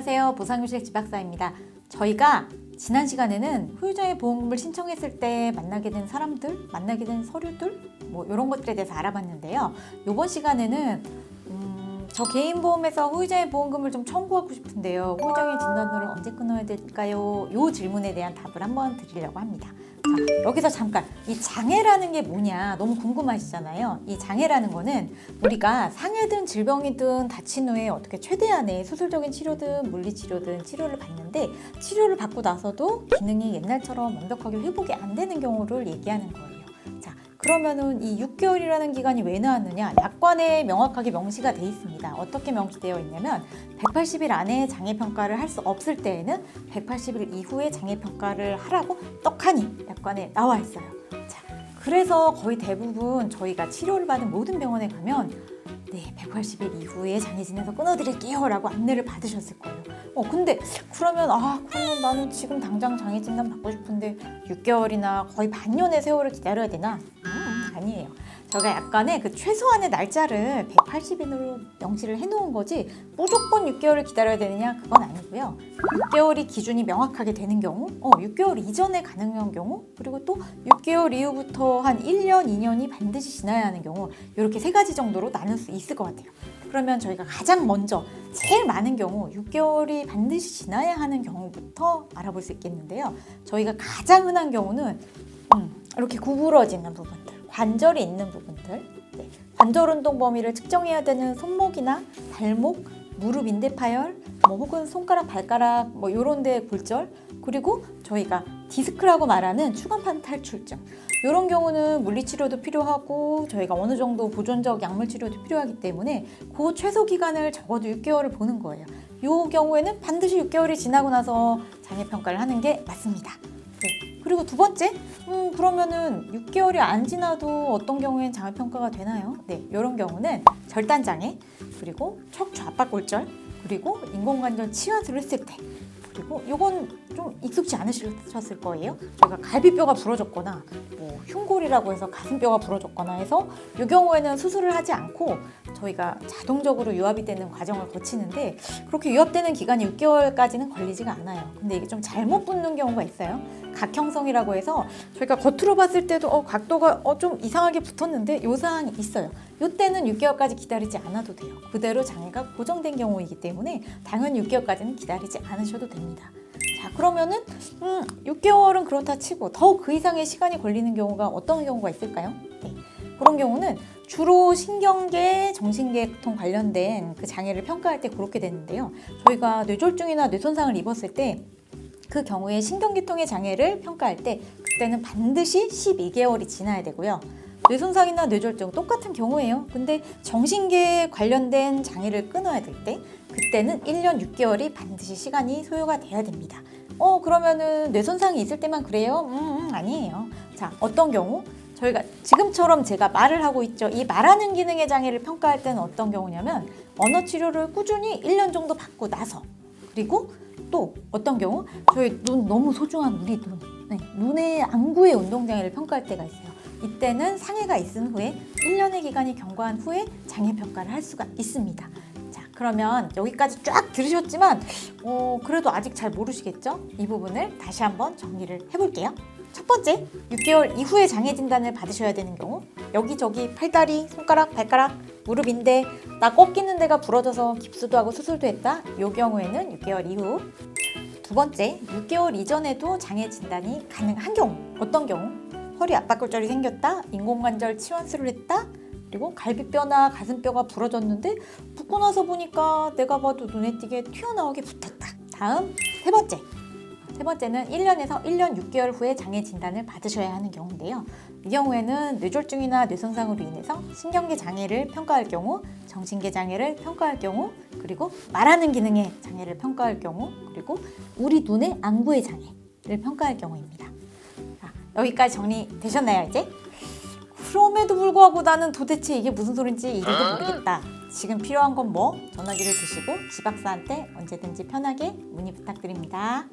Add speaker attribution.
Speaker 1: 안녕하세요. 보상교실 지박사입니다. 저희가 지난 시간에는 후유장애 보험금을 신청했을 때 만나게 된 사람들, 만나게 된 서류들, 뭐 이런 것들에 대해서 알아봤는데요. 이번 시간에는 음, 저 개인 보험에서 후유장애 보험금을 좀 청구하고 싶은데요. 후유장애 진단서를 언제 끊어야 될까요? 이 질문에 대한 답을 한번 드리려고 합니다. 자, 여기서 잠깐 이 장애라는 게 뭐냐 너무 궁금하시잖아요. 이 장애라는 거는 우리가 상해든 질병이든 다친 후에 어떻게 최대한의 수술적인 치료든 물리치료든 치료를 받는데 치료를 받고 나서도 기능이 옛날처럼 완벽하게 회복이 안 되는 경우를 얘기하는 거예요. 자, 그러면은 이 6개월이라는 기간이 왜 나왔느냐? 약관에 명확하게 명시가 돼 있습니다. 어떻게 명시되어 있냐면 180일 안에 장애 평가를 할 수 없을 때에는 180일 이후에 장애 평가를 하라고 떡하니 약관에 나와 있어요. 자, 그래서 거의 대부분 저희가 치료를 받은 모든 병원에 가면 네, 180일 이후에 장애 진단서 끊어드릴게요 라고 안내를 받으셨을 거예요. 어, 근데 그러면 아, 그러면 나는 지금 당장 장애 진단 받고 싶은데 6개월이나 거의 반년의 세월을 기다려야 되나? 음, 아니에요. 제가 약간의 그 최소한의 날짜를 180일로 명시를 해놓은 거지 무조건 6개월을 기다려야 되느냐 그건 아니고요. 6개월이 기준이 명확하게 되는 경우, 어, 6개월 이전에 가능한 경우, 그리고 또 6개월 이후부터 한 1년, 2년이 반드시 지나야 하는 경우 이렇게 세 가지 정도로 나눌 수 있을 것 같아요. 그러면 저희가 가장 먼저 제일 많은 경우 6개월이 반드시 지나야 하는 경우부터 알아볼 수 있겠는데요. 저희가 가장 흔한 경우는 음, 이렇게 구부러지는 부분들, 관절이 있는 부분들, 네, 관절 운동 범위를 측정해야 되는 손목이나 발목, 무릎 인대 파열, 뭐 혹은 손가락, 발가락 뭐 이런 데 골절, 그리고 저희가 디스크라고 말하는 추간판 탈출증. 이런 경우는 물리치료도 필요하고 저희가 어느 정도 보존적 약물 치료도 필요하기 때문에 그 최소 기간을 적어도 6개월을 보는 거예요. 이 경우에는 반드시 6개월이 지나고 나서 장애 평가를 하는 게 맞습니다. 네. 그리고 두 번째, 음, 그러면은 6개월이 안 지나도 어떤 경우엔 장애 평가가 되나요? 네, 이런 경우는 절단 장애, 그리고 척추 압박 골절, 그리고 인공관절 치환술을 했을 때, 그리고 이건 좀 익숙지 않으셨을 거예요. 저희가 갈비뼈가 부러졌거나 뭐 흉골이라고 해서 가슴뼈가 부러졌거나 해서 이 경우에는 수술을 하지 않고 저희가 자동적으로 유압이 되는 과정을 거치는데 그렇게 유압되는 기간이 6개월까지는 걸리지가 않아요. 근데 이게 좀 잘못 붙는 경우가 있어요. 각형성이라고 해서 저희가 겉으로 봤을 때도 어, 각도가 어, 좀 이상하게 붙었는데 요 사항이 있어요. 요때는 6개월까지 기다리지 않아도 돼요. 그대로 장애가 고정된 경우이기 때문에 당연히 6개월까지는 기다리지 않으셔도 됩니다. 자 그러면은 음, 6개월은 그렇다 치고 더 그 이상의 시간이 걸리는 경우가 어떤 경우가 있을까요? 네. 그런 경우는 주로 신경계, 정신계통 관련된 그 장애를 평가할 때 그렇게 되는데요. 저희가 뇌졸중이나 뇌손상을 입었을 때 그 경우에 신경계통의 장애를 평가할 때 그때는 반드시 12개월이 지나야 되고요. 뇌손상이나 뇌졸중 똑같은 경우예요. 근데 정신계 관련된 장애를 끊어야 될 때 그때는 1년 6개월이 반드시 시간이 소요가 돼야 됩니다. 어 그러면은 뇌손상이 있을 때만 그래요? 음, 음 아니에요. 자 어떤 경우? 저희가 지금처럼 제가 말을 하고 있죠. 이 말하는 기능의 장애를 평가할 때는 어떤 경우냐면 언어 치료를 꾸준히 1년 정도 받고 나서 그리고 또 어떤 경우 저희 눈 너무 소중한 우리 눈 네, 눈의 안구의 운동 장애를 평가할 때가 있어요. 이때는 상해가 있은 후에 1년의 기간이 경과한 후에 장애 평가를 할 수가 있습니다. 자, 그러면 여기까지 쫙 들으셨지만 어, 그래도 아직 잘 모르시겠죠? 이 부분을 다시 한번 정리를 해볼게요. 첫 번째, 6개월 이후에 장애 진단을 받으셔야 되는 경우 여기저기 팔다리, 손가락, 발가락, 무릎 인대 나 꺾이는 데가 부러져서 깁스도 하고 수술도 했다. 이 경우에는 6개월 이후 두 번째, 6개월 이전에도 장애 진단이 가능한 경우 어떤 경우? 허리 압박골절이 생겼다, 인공관절 치환술을 했다, 그리고 갈비뼈나 가슴뼈가 부러졌는데 붙고 나서 보니까 내가 봐도 눈에 띄게 튀어나오게 붙었다. 다음 세 번째. 세 번째는 1년에서 1년 6개월 후에 장애 진단을 받으셔야 하는 경우인데요. 이 경우에는 뇌졸중이나 뇌손상으로 인해서 신경계 장애를 평가할 경우, 정신계 장애를 평가할 경우, 그리고 말하는 기능의 장애를 평가할 경우, 그리고 우리 눈의 안구의 장애를 평가할 경우입니다. 자, 여기까지 정리되셨나요, 이제? 그럼에도 불구하고 나는 도대체 이게 무슨 소린지 이해도 모르겠다. 지금 필요한 건 뭐? 전화기를 드시고 지박사한테 언제든지 편하게 문의 부탁드립니다.